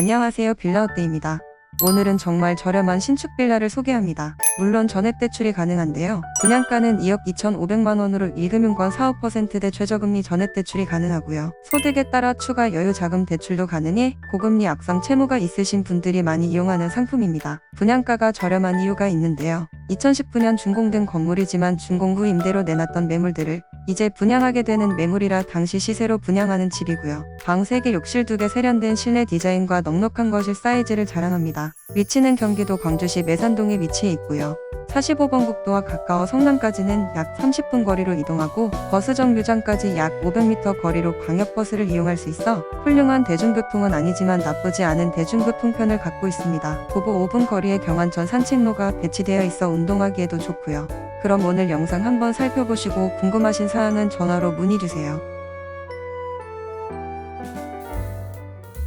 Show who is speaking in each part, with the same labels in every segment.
Speaker 1: 안녕하세요 빌라어때입니다. 오늘은 정말 저렴한 신축 빌라를 소개합니다. 물론 전액 대출이 가능한데요. 분양가는 2억 2,500만 원으로 1금융권 4, 5%대 최저금리 전액 대출이 가능하고요. 소득에 따라 추가 여유 자금 대출도 가능해 고금리 악성 채무가 있으신 분들이 많이 이용하는 상품입니다. 분양가가 저렴한 이유가 있는데요. 2019년 준공된 건물이지만 준공 후 임대로 내놨던 매물들을 이제 분양하게 되는 매물이라 당시 시세로 분양하는 집이고요. 방 3개, 욕실 2개 세련된 실내 디자인과 넉넉한 거실 사이즈를 자랑합니다. 위치는 경기도 광주시 매산동에 위치해 있고요. 45번 국도와 가까워 성남까지는 약 30분 거리로 이동하고 버스 정류장까지 약 500m 거리로 광역버스를 이용할 수 있어 훌륭한 대중교통은 아니지만 나쁘지 않은 대중교통편을 갖고 있습니다. 도보 5분 거리에 경안천 산책로가 배치되어 있어 운동하기에도 좋고요. 그럼 오늘 영상 한번 살펴보시고 궁금하신 사항은 전화로 문의주세요.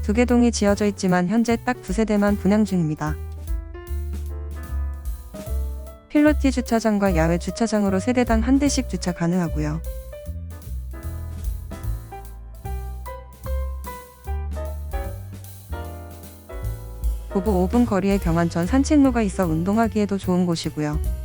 Speaker 1: 두 개 동이 지어져 있지만 현재 딱 두 세대만 분양 중입니다. 필로티 주차장과 야외 주차장으로 세대당 한 대씩 주차 가능하고요. 도보 5분 거리에 경안천 산책로가 있어 운동하기에도 좋은 곳이고요.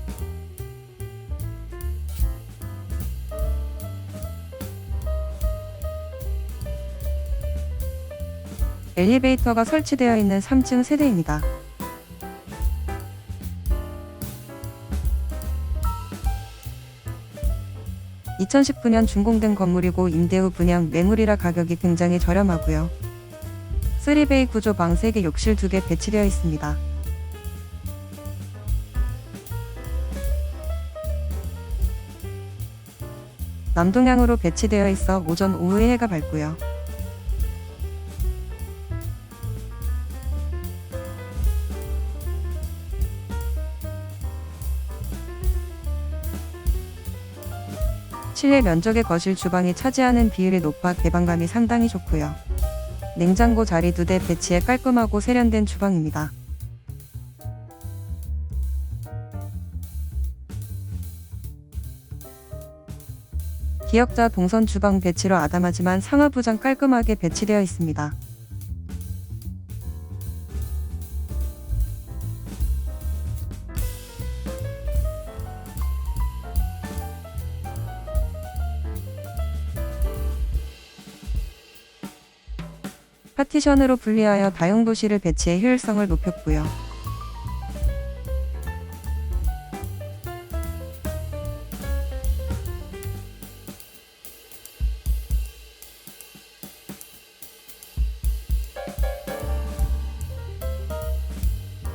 Speaker 1: 엘리베이터가 설치되어 있는 3층 세대입니다. (2019년) 준공된 건물이고 임대 후 분양 매물이라 가격이 굉장히 저렴하고요. 3베이 구조 방 3개 욕실 2개 배치되어 있습니다. 남동향으로 배치되어 있어 오전 오후에 해가 밝고요. 실내 면적의 거실 주방이 차지하는 비율이 높아 개방감이 상당히 좋고요. 냉장고 자리 두 대 배치해 깔끔하고 세련된 주방입니다. 기역자 동선 주방 배치로 아담하지만 상하부장 깔끔하게 배치되어 있습니다. 파티션으로 분리하여 다용도실을 배치해 효율성을 높였고요.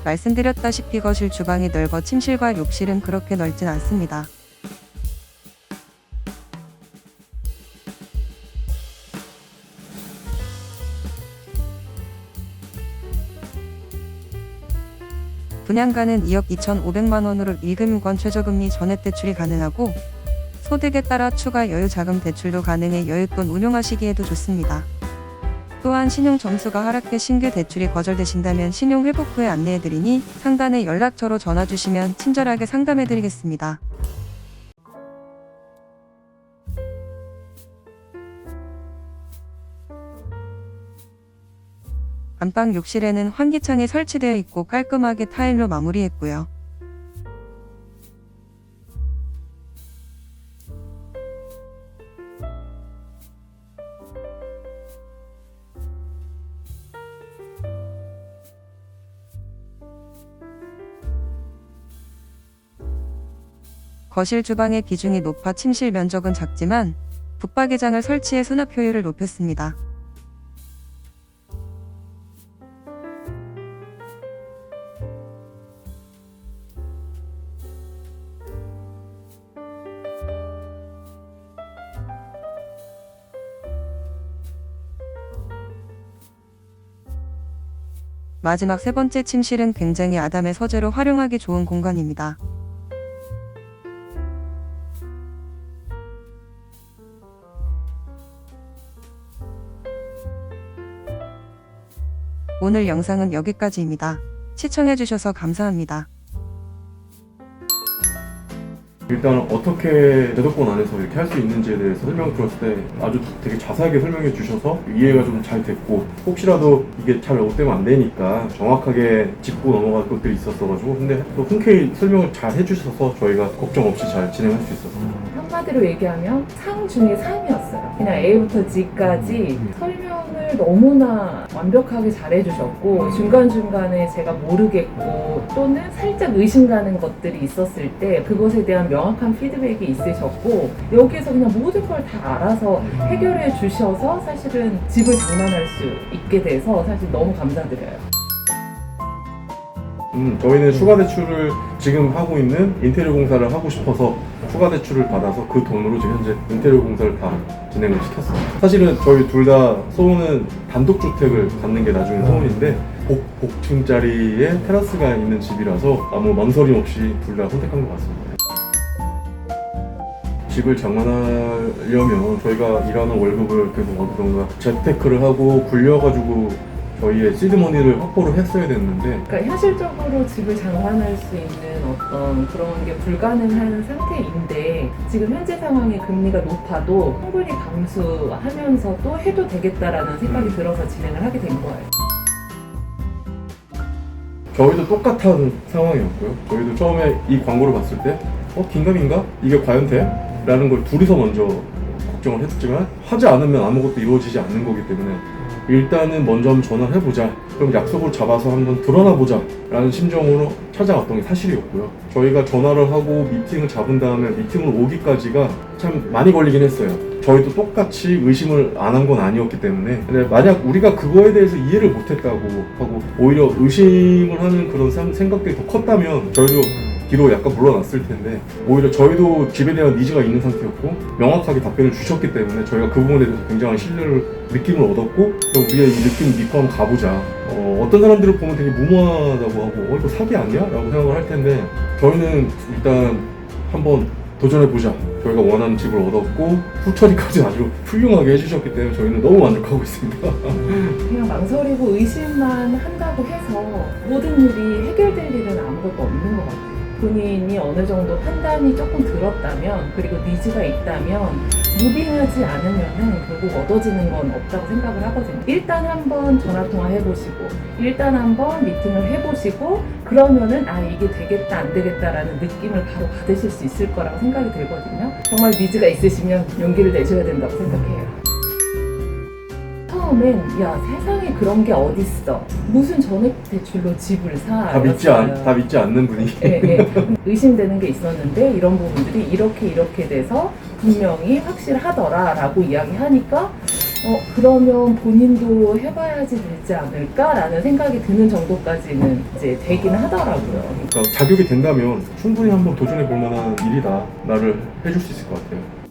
Speaker 1: 말씀드렸다시피 거실 주방이 넓어 침실과 욕실은 그렇게 넓진 않습니다. 분양가는 2억 2,500만 원으로 1금융권 최저금리 전액 대출이 가능하고 소득에 따라 추가 여유 자금 대출도 가능해 여윳돈 운용하시기에도 좋습니다. 또한 신용 점수가 하락해 신규 대출이 거절되신다면 신용 회복 후에 안내해드리니 상단에 연락처로 전화 주시면 친절하게 상담해드리겠습니다. 안방 욕실에는 환기창이 설치되어 있고 깔끔하게 타일로 마무리했고요. 거실 주방의 비중이 높아 침실 면적은 작지만 붙박이장을 설치해 수납 효율을 높였습니다. 마지막 세 번째 침실은 굉장히 아담의 서재로 활용하기 좋은 공간입니다. 오늘 영상은 여기까지입니다. 시청해주셔서 감사합니다.
Speaker 2: 일단 어떻게 제도권 안에서 이렇게 할 수 있는지에 대해서 설명 들었을 때 아주 되게 자세하게 설명해 주셔서 이해가 좀 잘 됐고 혹시라도 이게 잘 잘못되면 안 되니까 정확하게 짚고 넘어갈 것들이 있었어가지고 근데 또 흔쾌히 설명을 잘 해주셔서 저희가 걱정 없이 잘 진행할 수 있었어요.
Speaker 3: 한마디로 얘기하면 상 중에 상이었어요. 그냥 A부터 G까지 설명을 너무나 완벽하게 잘해주셨고 중간중간에 제가 모르겠고 또는 살짝 의심 가는 것들이 있었을 때 그것에 대한 명확한 피드백이 있으셨고 여기에서 그냥 모든 걸 다 알아서 해결해 주셔서 사실은 집을 장만할 수 있게 돼서 사실 너무 감사드려요.
Speaker 2: 음, 저희는 추가 대출을 지금 하고 있는 인테리어 공사를 하고 싶어서 추가 대출을 받아서 그 돈으로 지금 현재 인테리어 공사를 다 진행을 시켰어요. 사실은 저희 둘 다 소원은 단독 주택을 갖는 게 나중에 소원인데 복, 복층짜리에 테라스가 있는 집이라서 아무 망설임 없이 둘 다 선택한 것 같습니다. 집을 장만하려면 저희가 일하는 월급을 계속 어디던가 재테크를 하고 굴려가지고 저희의 시드머니를 확보를 했어야 됐는데
Speaker 3: 그러니까 현실적으로 집을 장만할 수 있는 어떤 그런 게 불가능한 상태인데 지금 현재 상황에 금리가 높아도 충분히 감수하면서도 해도 되겠다라는 생각이
Speaker 2: 음.
Speaker 3: 들어서 진행을 하게 된 거예요.
Speaker 2: 저희도 똑같은 상황이었고요. 저희도 처음에 이 광고를 봤을 때, 어, 긴가민가? 이게 과연 돼? 라는 걸 둘이서 먼저 걱정을 했지만, 하지 않으면 아무것도 이루어지지 않는 거기 때문에, 일단은 먼저 한번 전화를 해보자. 그럼 약속을 잡아서 한번 드러나 보자. 라는 심정으로 찾아왔던 게 사실이었고요. 저희가 전화를 하고 미팅을 잡은 다음에 미팅으로 오기까지가 참 많이 걸리긴 했어요. 저희도 똑같이 의심을 안 한 건 아니었기 때문에. 근데 만약 우리가 그거에 대해서 이해를 못했다고 하고 오히려 의심을 하는 그런 상- 생각들이 더 컸다면 저희도 뒤로 약간 물러났을 텐데 오히려 저희도 집에 대한 니즈가 있는 상태였고 명확하게 답변을 주셨기 때문에 저희가 그 부분에 대해서 굉장한 신뢰를 느낌을 얻었고 그럼 우리의 이 느낌 믿고 한번 가보자 어, 떤 사람들을 보면 되게 무모하다고 하고 어 이거 사기 아니야? 라고 생각을 할 텐데 저희는 일단 한번 도전해보자 저희가 원하는 집을 얻었고 후처리까지 아주 훌륭하게 해주셨기 때문에 저희는 너무 만족하고 있습니다
Speaker 3: 그냥 망설이고 의심만 한다고 해서 모든 일이 해결될 일은 아무것도 없는 것 같아요. 본인이 어느 정도 판단이 조금 들었다면 그리고 니즈가 있다면 무빙하지 않으면은 결국 얻어지는 건 없다고 생각을 하거든요. 일단 한번 전화 통화 해보시고 일단 한번 미팅을 해보시고 그러면은 아 이게 되겠다 안 되겠다라는 느낌을 바로 받으실 수 있을 거라고 생각이 들거든요. 정말 니즈가 있으시면 용기를 내셔야 된다고 생각해요. 처음엔 야 세상에 그런 게 어딨어. 무슨 전액 대출로 집을 사?
Speaker 2: 다 믿지, 않, 다 믿지 않는 분위기.
Speaker 3: 예, 예. 의심되는 게 있었는데 이런 부분들이 이렇게 이렇게 돼서 분명히 확실하더라라고 이야기하니까 어 그러면 본인도 해봐야지 되지 않을까라는 생각이 드는 정도까지는 이제 되긴 하더라고요.
Speaker 2: 그러니까 자격이 된다면 충분히 한번 도전해 볼 만한 일이다. 나를 해줄 수 있을 것 같아요